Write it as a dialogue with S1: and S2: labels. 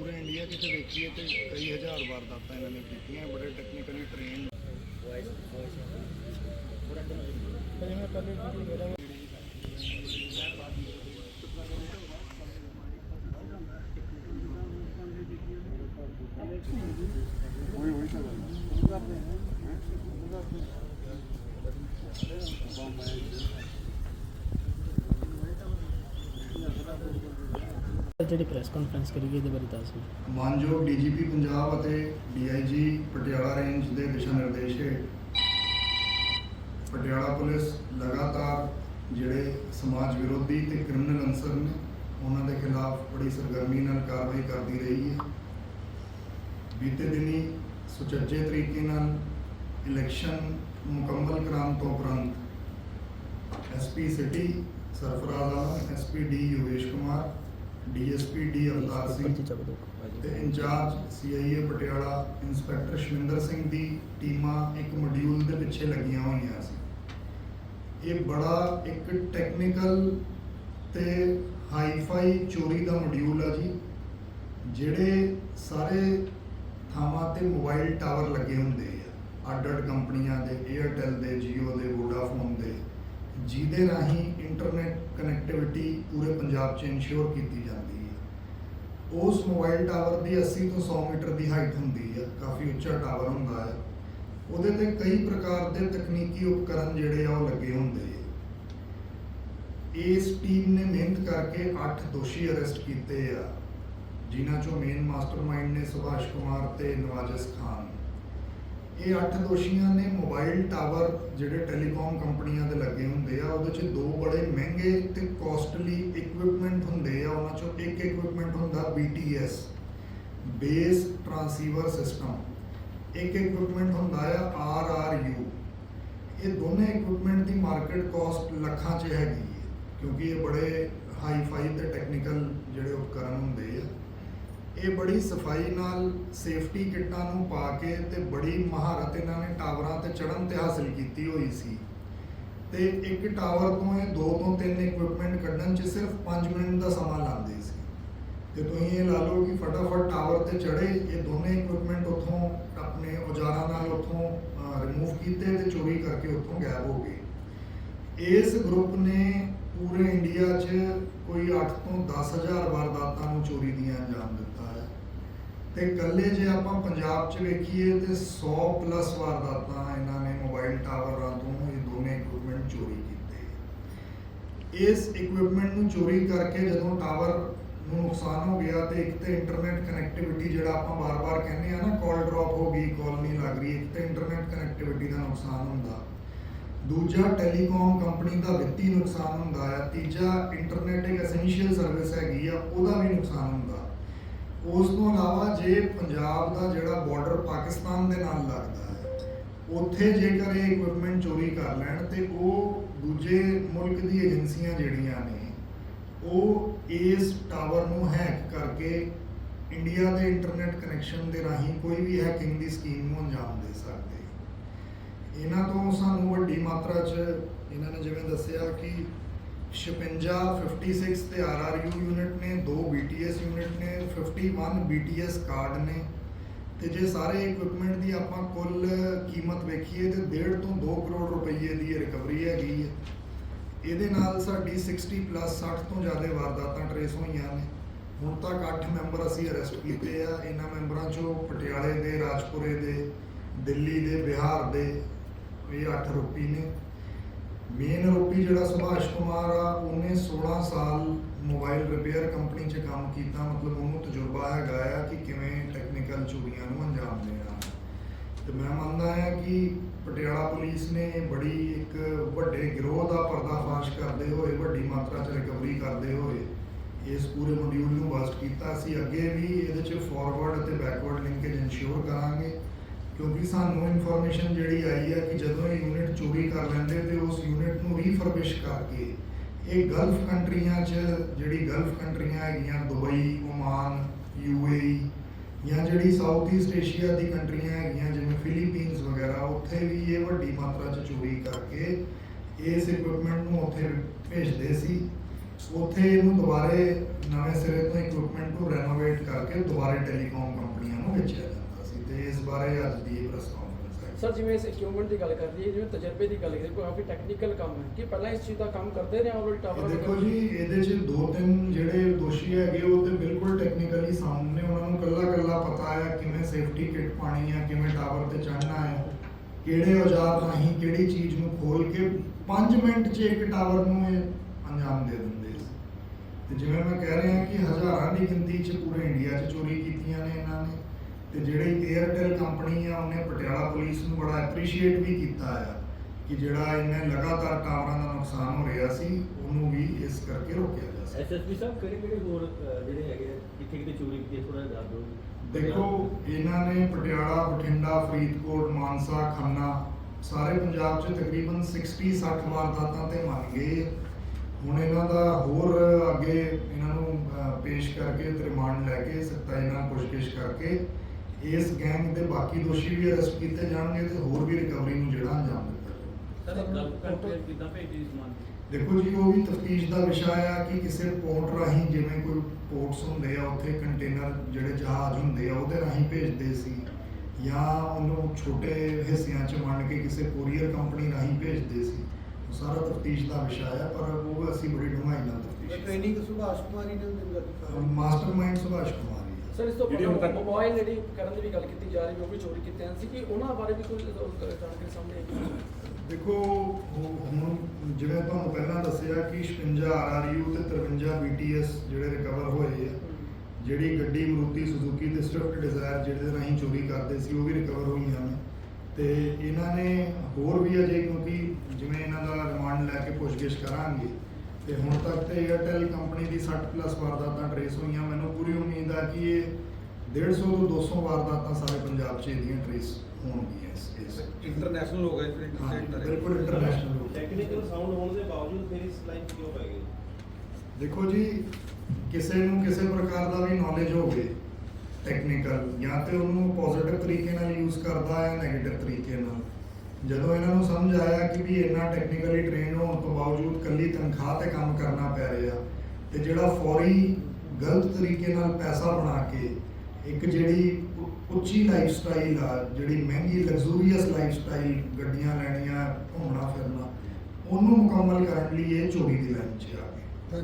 S1: ਪੂਰੇ ਇੰਡੀਆ 'ਚ ਤੇ ਦੇਖੀਏ ਤੇ ਕਈ ਹਜ਼ਾਰ ਵਾਰਦਾਤਾਂ ਇਹਨਾਂ ਨੇ ਕੀਤੀਆਂ, ਬੜੇ ਟੈਕਨੀਕਲੀ ਟ੍ਰੇਨ
S2: ਜਿਹੜੀ ਪ੍ਰੈਸ ਕਾਨਫਰੰਸ ਕਰੀਏ ਇਹਦੇ ਬਾਰੇ ਦੱਸ ਦਿਓ।
S1: ਮਾਨਯੋਗ ਡੀਜੀਪੀ ਪੰਜਾਬ ਅਤੇ ਡੀਆਈਜੀ ਪਟਿਆਲਾ ਰੇਂਜ ਦੇ ਦਿਸ਼ਾ ਨਿਰਦੇਸ਼ ਹੇਠ ਪਟਿਆਲਾ ਪੁਲਿਸ ਲਗਾਤਾਰ ਜਿਹੜੇ ਸਮਾਜ ਵਿਰੋਧੀ ਤੇ ਕ੍ਰਿਮੀਨਲ ਅਨਸਰ ਨੇ, ਉਹਨਾਂ ਦੇ ਖਿਲਾਫ ਬੜੀ ਸਰਗਰਮੀ ਨਾਲ ਕਾਰਵਾਈ ਕਰਦੀ ਰਹੀ ਹੈ। ਬੀਤੇ ਦਿਨੀ ਸੁਚੱਜੇ ਤਰੀਕੇ ਨਾਲ ਇਲੈਕਸ਼ਨ ਮੁਕੰਮਲ ਕਰਾਉਣ ਤੋਂ ਉਪਰੰਤ SP city Sarfraz Alam SP D Yogesh Kumar DSP D Avtar Singh ਤੇ incharge CIA Patiala inspector Shavinder Singh ਦੀ ਟੀਮਾਂ ਇੱਕ ਮੋਡਿਊਲ ਦੇ ਪਿੱਛੇ ਲੱਗੀਆਂ ਹੋਈਆਂ ਸੀ। ਇਹ ਬੜਾ ਇੱਕ ਟੈਕਨੀਕਲ ਤੇ ਹਾਈ-ਫਾਈ ਚੋਰੀ ਦਾ ਮੋਡਿਊਲ ਆ ਜੀ ਜਿਹੜੇ ਸਾਰੇ ਥਾਵਾਂ ਤੇ ਮੋਬਾਈਲ ਟਾਵਰ ਲੱਗੇ ਹੁੰਦੇ ਆ। ਅੱਡ-ਅੱਡ ਕੰਪਨੀਆਂ ਦੇ 에ਅਰਟੈਲ ਦੇ Jio ਦੇ Vodafone ਦੇ ਜਿਹਦੇ ਰਾਹੀਂ ਇੰਟਰਨੈਟ ਕਨੈਕਟੀਵਿਟੀ ਪੂਰੇ ਪੰਜਾਬ 'ਚ ਇਨਸ਼ੋਰ ਕੀਤੀ ਜਾਂਦੀ ਹੈ। ਉਸ ਮੋਬਾਈਲ ਟਾਵਰ ਦੀ 80 ਤੋਂ 100 ਮੀਟਰ ਦੀ ਹਾਈਟ ਹੁੰਦੀ ਹੈ, ਕਾਫੀ ਉੱਚਾ ਟਾਵਰ ਹੁੰਦਾ ਹੈ। ਉਹਦੇ ਤੇ ਕਈ ਪ੍ਰਕਾਰ ਦੇ ਤਕਨੀਕੀ ਉਪਕਰਨ ਜਿਹੜੇ ਆ ਉਹ ਲੱਗੇ ਹੁੰਦੇ ਆ ਇਸ ਟੀਮ ਨੇ ਮਿਹਨਤ ਕਰਕੇ 8 ਦੋਸ਼ੀ ਅਰੈਸਟ ਕੀਤੇ ਆ, ਜਿਨ੍ਹਾਂ ਚੋਂ ਮੇਨ ਮਾਸਟਰਮਾਈਂਡ ਨੇ ਸੁਭਾਸ਼ ਕੁਮਾਰ ਤੇ ਨਵਾਜ਼ਿਸ ਖਾਨ। ਇਹ 8 ਦੋਸ਼ੀਆਂ ਨੇ ਮੋਬਾਈਲ ਟਾਵਰ ਜਿਹੜੇ ਟੈਲੀਕਾਮ ਕੰਪਨੀਆਂ ਦੇ ਲੱਗੇ ਹੁੰਦੇ ਆ, ਉਹਦੇ 'ਚ ਦੋ ਬੜੇ ਮਹਿੰਗੇ ਤੇ ਕਾਸਟਲੀ ਇਕਵਿਪਮੈਂਟ ਹੁੰਦੇ ਆ, ਉਹਨਾਂ 'ਚੋਂ ਇੱਕ ਇਕਵਿਪਮੈਂਟ ਹੁੰਦਾ BTS ਬੇਸ ਟਰਾਂਸੀਵਰ ਸਿਸਟਮ ਇੱਕ ਇਕਵਿਪਮੈਂਟ ਹੁੰਦਾ ਆ RRU ਇਹ ਦੋਨੇ ਇਕਵਿਪਮੈਂਟ ਦੀ ਮਾਰਕੀਟ ਕਾਸਟ ਲੱਖਾਂ 'ਚ ਹੈਗੀ ਕਿਉਂਕਿ ਇਹ ਬੜੇ ਹਾਈ ਫਾਈ ਤੇ ਟੈਕਨੀਕਲ ਜਿਹੜੇ ਉਪਕਰਨ ਹੁੰਦੇ ਆ। ਇਹ ਬੜੀ ਸਫ਼ਾਈ ਨਾਲ ਸੇਫਟੀ ਕਿੱਟਾਂ ਨੂੰ ਪਾ ਕੇ ਤੇ ਬੜੀ ਮਹਾਰਤ ਇਹਨਾਂ ਨੇ ਟਾਵਰਾਂ ਤੇ ਚੜ੍ਹਨ ਤੇ ਹਾਸਲ ਕੀਤੀ ਹੋਈ ਸੀ। ਤੇ ਇੱਕ ਟਾਵਰ ਤੋਂ ਇਹ ਦੋ ਤੋਂ ਤਿੰਨ ਇਕਵਿਪਮੈਂਟ ਕੱਢਣ 'ਚ ਸਿਰਫ 5 ਮਿੰਟ ਦਾ ਸਮਾਂ ਲਾਉਂਦੇ ਸੀ। ਤੇ ਤੁਸੀਂ ਇਹ ਲਾ ਲਓ ਕਿ ਫਟਾਫਟ ਟਾਵਰ ਤੇ ਚੜੇ ਇਹ ਦੋਨੇ ਇਕਵਿਪਮੈਂਟ ਉੱਥੋਂ ਆਪਣੇ ਔਜ਼ਾਰਾਂ ਨਾਲ ਉੱਥੋਂ ਰਿਮੂਵ ਕੀਤੇ ਤੇ ਚੋਰੀ ਕਰਕੇ ਉੱਥੋਂ ਗਾਇਬ ਹੋ ਗਏ। ਇਸ ਗਰੁੱਪ ਨੇ ਪੂਰੇ ਇੰਡੀਆ 'ਚ ਕੋਈ 8 ਤੋਂ 10000 ਵਾਰਦਾਤਾਂ ਨੂੰ ਚੋਰੀ ਦੀਆਂ ਅੰਜਾਮ ਦਿੱਤਾ। ਤੇ ਇਕੱਲੇ ਜੇ ਆਪਾਂ ਪੰਜਾਬ 'ਚ ਵੇਖੀਏ ਤੇ 100 ਪਲੱਸ ਵਾਰਦਾਤਾਂ ਇਹਨਾਂ ਨੇ ਮੋਬਾਈਲ ਟਾਵਰਾਂ ਤੋਂ ਇਹ ਦੋਨੇ ਇਕਵਿਪਮੈਂਟ ਚੋਰੀ ਕੀਤੇ। ਇਸ ਇਕਵਿਪਮੈਂਟ ਨੂੰ ਚੋਰੀ ਕਰਕੇ ਜਦੋਂ ਟਾਵਰ ਨੂੰ ਨੁਕਸਾਨ ਹੋ ਗਿਆ ਤੇ ਇੱਕ ਤੇ ਇੰਟਰਨੈਟ ਕਨੈਕਟੀਵਿਟੀ ਜਿਹੜਾ ਆਪਾਂ ਬਾਰ-ਬਾਰ ਕਹਿੰਦੇ ਆ ਨਾ ਕਾਲ ਡ੍ਰੌਪ ਹੋ ਗਈ ਕਾਲ ਨਹੀਂ ਲੱਗ ਰਹੀ, ਇੱਕ ਤੇ ਇੰਟਰਨੈਟ ਕਨੈਕਟੀਵਿਟੀ ਦਾ ਨੁਕਸਾਨ ਹੁੰਦਾ। ਦੂਜਾ ਟੈਲੀਕਾਮ ਕੰਪਨੀ ਦਾ ਵਿੱਤੀ ਨੁਕਸਾਨ ਹੁੰਦਾ ਹੈ ਤੀਜਾ ਇੰਟਰਨੈਟ ਇੱਕ ਐਸੈਂਸ਼ੀਅਲ ਸਰਵਿਸ ਹੈਗੀ ਆ, ਉਹਦਾ ਵੀ ਨੁਕਸਾਨ ਹੁੰਦਾ। ਉਸ ਤੋਂ ਇਲਾਵਾ ਜੇ ਪੰਜਾਬ ਦਾ ਜਿਹੜਾ ਬਾਰਡਰ ਪਾਕਿਸਤਾਨ ਦੇ ਨਾਲ ਲੱਗਦਾ ਹੈ, ਉੱਥੇ ਜੇਕਰ ਇਹ ਇਕਵਿਪਮੈਂਟ ਚੋਰੀ ਕਰ ਲੈਣ ਤੇ ਉਹ ਦੂਜੇ ਮੁਲਕ ਦੀ ਏਜੰਸੀਆਂ ਜਿਹੜੀਆਂ ਨੇ, ਉਹ ਇਸ ਟਾਵਰ ਨੂੰ ਹੈਕ ਕਰਕੇ ਇੰਡੀਆ ਦੇ ਇੰਟਰਨੈਟ ਕਨੈਕਸ਼ਨ ਦੇ ਰਾਹੀਂ ਕੋਈ ਵੀ ਹੈਕਿੰਗ ਦੀ ਸਕੀਮ ਨੂੰ ਅੰਜਾਮ ਦੇ ਸਕਦੇ। ਇਹਨਾਂ ਤੋਂ ਸਾਨੂੰ ਵੱਡੀ ਮਾਤਰਾ 'ਚ, ਇਹਨਾਂ ਨੇ ਜਿਵੇਂ ਦੱਸਿਆ ਕਿ 56 56 ਤੇ RRU ਯੂਨਿਟ ਨੇ, ਦੋ BTS ਯੂਨਿਟ ਨੇ 51 BTS ਕਾਰਡ ਨੇ। ਤੇ ਜੇ ਸਾਰੇ ਇਕਵਿਪਮੈਂਟ ਦੀ ਆਪਾਂ ਕੁੱਲ ਕੀਮਤ ਵੇਖੀਏ, ਤੇ 1.5 ਤੋਂ 2 ਕਰੋੜ ਰੁਪਏ ਦੀ ਰਿਕਵਰੀ ਹੈਗੀ ਹੈ। ਇਹਦੇ ਨਾਲ ਸਾਡੀ 60 ਪਲੱਸ 60 ਤੋਂ ਜ਼ਿਆਦਾ ਵਾਰਦਾਤਾਂ ਟਰੇਸ ਹੋਈਆਂ ਨੇ। ਹੁਣ ਤੱਕ 8 ਮੈਂਬਰ ਅਸੀਂ ਅਰੈਸਟ ਕੀਤੇ ਆ। ਇਹਨਾਂ ਮੈਂਬਰਾਂ ਚੋਂ ਪਟਿਆਲੇ ਦੇ, ਰਾਜਪੁਰੇ ਦੇ, ਦਿੱਲੀ ਦੇ, ਬਿਹਾਰ ਦੇ, ਇਹ 8 ਰੋਪੀ ਨੇ। ਮੇਨ ਆਰੋਪੀ ਜਿਹੜਾ ਸੁਭਾਸ਼ ਕੁਮਾਰ ਆ, ਉਹਨੇ 16 ਸਾਲ ਮੋਬਾਈਲ ਰਿਪੇਅਰ ਕੰਪਨੀ 'ਚ ਕੰਮ ਕੀਤਾ। ਮਤਲਬ ਉਹਨੂੰ ਤਜਰਬਾ ਹੈਗਾ ਆ ਕਿ ਕਿਵੇਂ ਟੈਕਨੀਕਲ ਚੋਰੀਆਂ ਨੂੰ ਅੰਜਾਮ ਦੇਣਾ। ਤੇ ਮੈਂ ਮੰਨਦਾ ਹਾਂ ਕਿ ਪਟਿਆਲਾ ਪੁਲਿਸ ਨੇ ਬੜੀ ਇੱਕ ਵੱਡੇ ਗਿਰੋਹ ਦਾ ਪਰਦਾਫਾਸ਼ ਕਰਦੇ ਹੋਏ, ਵੱਡੀ ਮਾਤਰਾ 'ਚ ਰਿਕਵਰੀ ਕਰਦੇ ਹੋਏ ਇਸ ਪੂਰੇ ਮੋਡਿਊਲ ਨੂੰ ਬਸਟ ਕੀਤਾ। ਅਸੀਂ ਅੱਗੇ ਵੀ ਇਹਦੇ 'ਚ ਫਾਰਵਰਡ ਅਤੇ ਬੈਕਵਰਡ ਲਿੰਕੇਜ ਇਨਸ਼ੋਰ ਕਰਾਂਗੇ। ਕਿਉਂਕਿ ਸਾਨੂੰ ਇਨਫੋਰਮੇਸ਼ਨ ਜਿਹੜੀ ਆਈ ਹੈ ਕਿ ਜਦੋਂ ਇਹ ਯੂਨਿਟ ਚੋਰੀ ਕਰ ਲੈਂਦੇ ਤੇ ਉਸ ਯੂਨਿਟ ਨੂੰ ਰੀਫਰਬਿਸ਼ ਕਰਕੇ ਇਹ ਗਲਫ ਕੰਟਰੀਆਂ 'ਚ ਜਿਹੜੀ ਗਲਫ ਕੰਟਰੀਆਂ ਹੈਗੀਆਂ ਦੁਬਈ ਓਮਾਨ ਯੂਏਈ ਜਾਂ ਜਿਹੜੀ ਸਾਊਥ ਈਸਟ ਏਸ਼ੀਆ ਦੀ ਕੰਟਰੀਆਂ ਹੈਗੀਆਂ, ਜਿਵੇਂ ਫਿਲੀਪੀਨਸ ਵਗੈਰਾ, ਉੱਥੇ ਵੀ ਇਹ ਵੱਡੀ ਮਾਤਰਾ 'ਚ ਚੋਰੀ ਕਰਕੇ ਇਸ ਇਕਵਿਪਮੈਂਟ ਨੂੰ ਉੱਥੇ ਭੇਜਦੇ ਸੀ। ਉੱਥੇ ਇਹਨੂੰ ਦੁਬਾਰੇ ਨਵੇਂ ਸਿਰੇ ਤੋਂ ਇਕਵਿਪਮੈਂਟ ਨੂੰ ਰੈਨੋਵੇਟ ਕਰਕੇ ਦੁਬਾਰੇ ਸਾਰੇ ਟੈਲੀਕਾਮ ਕੰਪਨੀਆਂ ਨੂੰ ਵੇਚਿਆ ਜਾਂਦਾ ਤੇ ਇਸ ਬਾਰੇ ਅੱਜ ਦੀ ਇਹ ਪ੍ਰੈਸ ਕਾਨਫਰੰਸ ਹੈ?
S3: ਸਰ ਜਿਵੇਂ ਇਸ ਇਕਵਿਪਮੈਂਟ ਦੀ ਗੱਲ ਕਰਦੀ ਹੈ ਜਿਵੇਂ ਤਜਰਬੇ ਦੀ ਗੱਲ ਕਰੀਏ ਕੋਈ ਕਾਫੀ ਟੈਕਨੀਕਲ ਕੰਮ ਹੈ। ਕਿ ਪਹਿਲਾਂ ਇਸ ਚੀਜ਼ ਦਾ ਕੰਮ ਕਰਦੇ ਰਹੇ ਆਲਰੇਡੀ ਟਾਵਰ
S1: ਦੇਖੋ ਜੀ ਇਹਦੇ 'ਚ ਦੋ ਤਿੰਨ ਜਿਹੜੇ ਦੋਸ਼ੀ ਹੈਗੇ ਉਹ ਤੇ ਬਿਲਕੁਲ ਟੈਕਨੀਕਲੀ ਸਾਹਮਣੇ ਉਹਨਾਂ ਨੂੰ ਕੱਲਾ ਕੱਲਾ ਪਤਾ ਹੈ ਕਿਵੇਂ ਸੇਫਟੀ ਕਿਟ ਪਾਣੀ ਹੈ ਕਿਵੇਂ ਟਾਵਰ ਤੇ ਚੜ੍ਹਨਾ ਹੈ ਕਿਹੜੇ ਔਜ਼ਾਰ ਰਾਹੀਂ ਕਿਹੜੀ ਚੀਜ਼ ਨੂੰ ਖੋਲ ਕੇ 5 ਮਿੰਟ 'ਚ ਇੱਕ ਟਾਵਰ ਨੂੰ ਇਹ ਅੰਜਾਮ ਦੇ ਦਿੰਦੇ ਸੀ ਤੇ ਜਿਵੇਂ ਮੈਂ ਕਹਿ ਰਿਹਾ ਕਿ ਹਜ਼ਾਰਾਂ ਦੀ ਗਿਣਤੀ 'ਚ ਪੂਰੇ ਇੰਡੀਆ 'ਚ ਚੋਰੀ ਕੀਤੀਆਂ ਨੇ ਇਹਨਾਂ ਨੇ। ਤੇ ਜਿਹੜੀ 에ਅਰਟੈਲ ਕੰਪਨੀ ਆ ਉਹਨੇ ਪਟਿਆਲਾ ਪੁਲਿਸ ਨੂੰ ਬੜਾ ਐਪਰੀਸ਼ੀਏਟ ਵੀ ਕੀਤਾ ਆ ਕਿ ਜਿਹੜਾ ਇਹਨੇ ਲਗਾਤਾਰ ਟਾਵਰਾਂ ਦਾ ਨੁਕਸਾਨ ਹੋ ਰਿਹਾ ਸੀ ਉਹਨੂੰ ਵੀ ਇਸ ਕਰਕੇ ਰੋਕਿਆ ਜਾ ਸਕੇ
S4: ਐਸਐਸਪੀ ਸਾਹਿਬ ਕਿਹੜੇ ਕਿਹੜੇ ਹੋਰ ਅਹ, ਜਿਹੜੇ ਹੈਗੇ ਆ, ਕਿੱਥੇ ਕਿੱਥੇ ਚੋਰੀ ਕੀਤੀ ਹੈ ਥੋੜਾ ਦੱਸ ਦਿਓ।
S1: ਦੇਖੋ ਇਹਨਾਂ ਨੇ ਪਟਿਆਲਾ ਬਠਿੰਡਾ ਫਰੀਦਕੋਟ ਮਾਨਸਾ ਖੰਨਾ ਸਾਰੇ ਪੰਜਾਬ 'ਚ ਤਕਰੀਬਨ 60 60 ਵਾਰਦਾਤਾਂ ਤੇ ਮੰਨ ਗਏ ਹੁਣ ਇਹਨਾਂ ਦਾ ਹੋਰ ਅੱਗੇ ਇਹਨਾਂ ਨੂੰ ਅਹ, ਪੇਸ਼ ਕਰਕੇ ਤੇ ਰਿਮਾਂਡ ਲੈ ਕੇ ਸਖਤਾਈ ਨਾਲ ਪੁੱਛਗਿੱਛ ਕਰਕੇ ਇਸ ਗੈਂਗ ਦੇ ਬਾਕੀ ਦੋਸ਼ੀ ਵੀ ਅਰੈਸਟ ਕੀਤੇ ਜਾਣਗੇ ਤੇ ਹੋਰ ਵੀ ਰਿਕਵਰੀ ਨੂੰ ਜਿਹੜਾ ਅੰਜਾਮ ਦਿੱਤਾ ਜਾਊਗਾ
S4: ਸਰ ਗਲਫ ਕੰਟਰੀ ਕਿੱਦਾਂ ਭੇਜੀ ਸਮਾਨ
S1: ਦੇਖੋ ਜੀ ਉਹ ਵੀ ਤਫਤੀਸ਼ ਦਾ ਵਿਸ਼ਾ ਆ ਕਿ ਕਿਸੇ ਪੋਰਟ ਰਾਹੀਂ ਜਿਵੇਂ ਕੋਈ ਪੋਰਟਸ ਹੁੰਦੇ ਆ ਉੱਥੇ ਕੰਟੇਨਰ ਜਿਹੜੇ ਜਹਾਜ਼ ਹੁੰਦੇ ਆ ਉਹਦੇ ਰਾਹੀਂ ਭੇਜਦੇ ਸੀ। ਜਾਂ ਉਹਨੂੰ ਛੋਟੇ ਹਿੱਸਿਆਂ 'ਚ ਵੰਡ ਕੇ ਕਿਸੇ ਕੋਰੀਅਰ ਕੰਪਨੀ ਰਾਹੀਂ ਭੇਜਦੇ ਸੀ। ਉਹ ਸਾਰਾ ਤਫਤੀਸ਼ ਦਾ ਵਿਸ਼ਾ ਆ ਪਰ ਉਹ ਅਸੀਂ ਬੜੀ ਡੂੰਘਾਈ ਨਾਲ ਤਫਤੀਸ਼
S5: ਟ੍ਰੇਨਿੰਗ ਸੁਭਾਸ਼ ਕੁਮਾਰੀ ਨੇ ਦਿੰਦਾ
S1: ਮਾਸਟਰਮਾਈਂਡ ਸੁਭਾਸ਼ ਕੁਮਾਰ।
S3: ਸਰ ਇਸ ਤੋਂ
S4: ਜਿਹੜੀ ਹੁਣ ਤੱਕ-
S3: ਮੋਬਾਈਲ ਜਿਹੜੀ ਕਰਨ ਦੀ ਵੀ ਗੱਲ ਕੀਤੀ ਜਾ ਰਹੀ ਹੈ ਉਹ ਵੀ ਚੋਰੀ ਕੀਤੇ ਹਨ। ਸੀ ਕਿ ਉਹਨਾਂ ਬਾਰੇ ਵੀ ਕੋਈ ਜਾਣਕਾਰੀ ਸਾਹਮਣੇ ਆਈ
S1: ਦੇਖੋ ਉਹ ਹੁਣ ਜਿਵੇਂ ਤੁਹਾਨੂੰ ਪਹਿਲਾਂ ਦੱਸਿਆ ਕਿ 56 ਆਰਆਰਯੂ ਤੇ 53 BTS ਜਿਹੜੇ ਰਿਕਵਰ ਹੋਏ ਆ ਜਿਹੜੀ ਗੱਡੀ ਮਰੂਤੀ ਸੁਜ਼ੂਕੀ ਤੇ ਸਵਿਫਟ ਡਿਜ਼ਾਇਰ ਜਿਹੜੇ ਰਾਹੀਂ ਚੋਰੀ ਕਰਦੇ ਸੀ ਉਹ ਵੀ ਰਿਕਵਰ ਹੋਈਆਂ ਨੇ। ਤੇ ਇਹਨਾਂ ਨੇ ਹੋਰ ਵੀ ਅਜੇ ਕਿਉਂਕਿ ਜਿਵੇਂ ਇਹਨਾਂ ਦਾ ਰਿਮਾਂਡ ਲੈ ਕੇ ਪੁੱਛਗਿੱਛ ਕਰਾਂਗੇ ਤੇ ਹੁਣ ਤੱਕ ਤੇ 에ਅਰਟੈਲ ਕੰਪਨੀ ਦੀ 60 ਪਲੱਸ ਵਾਰਦਾਤਾਂ ਟਰੇਸ ਹੋਈਆਂ। ਮੈਨੂੰ ਪੂਰੀ ਉਮੀਦ ਆ ਕਿ ਇਹ 150 ਤੋਂ 200 ਵਾਰਦਾਤਾਂ ਸਾਰੇ ਪੰਜਾਬ 'ਚ ਇਹਦੀਆਂ ਟਰੇਸ ਹੋਣਗੀਆਂ ਇਸ ਇਸ
S5: ਇੰਟਰਨੈਸ਼ਨਲ ਹੋ ਗਏ ਫਿਰ।
S1: ਹਾਂ ਬਿਲਕੁਲ ਇੰਟਰਨੈਸ਼ਨਲ ਹੋ ਗਿਆ।
S6: ਟੈਕਨੀਕਲ ਸਾਊਂਡ ਹੋਣ ਦੇ ਬਾਵਜੂਦ ਫਿਰ ਇਸ ਲਾਈਨ ਕਿਉਂ ਪੈ ਗਏ?
S1: ਦੇਖੋ ਜੀ ਕਿਸੇ ਨੂੰ ਕਿਸੇ ਪ੍ਰਕਾਰ ਦਾ ਵੀ ਨੌਲੇਜ ਹੋਵੇ ਟੈਕਨੀਕਲ ਜਾਂ ਤੇ ਉਹਨੂੰ ਪੋਜ਼ਿਟਿਵ ਤਰੀਕੇ ਨਾਲ ਯੂਜ਼ ਕਰਦਾ ਹੈ ਨੈਗੇਟਿਵ ਤਰੀਕੇ ਨਾਲ। ਜਦੋਂ ਇਹਨਾਂ ਨੂੰ ਸਮਝ ਆਇਆ ਕਿ ਵੀ ਇੰਨਾ ਟੈਕਨੀਕਲੀ ਟ੍ਰੇਨਡ ਹੋਣ ਤੋਂ ਬਾਵਜੂਦ ਕੱਲੀ ਤਨਖਾਹ ਤੇ ਕੰਮ ਕਰਨਾ ਪੈ ਰਿਹਾ ਤੇ ਜਿਹੜਾ ਫੌਰੀ ਗਲਤ ਤਰੀਕੇ ਨਾਲ ਪੈਸਾ ਬਣਾ ਕੇ ਇੱਕ ਜਿਹੜੀ ਉ- ਉੱਚੀ ਲਾਈਫ ਸਟਾਈਲ ਆ, ਜਿਹੜੀ ਮਹਿੰਗੀ ਲਗਜ਼ੂਰੀਅਸ ਲਾਈਫ ਸਟਾਈਲ ਗੱਡੀਆਂ ਲੈਣੀਆਂ ਘੁੰਮਣਾ ਫਿਰਨਾ ਉਹਨੂੰ ਮੁਕੰਮਲ ਕਰਨ ਲਈ ਇਹ ਚੋਰੀ ਦੀ ਲਾਈਨ 'ਚ ਆ ਗਏ।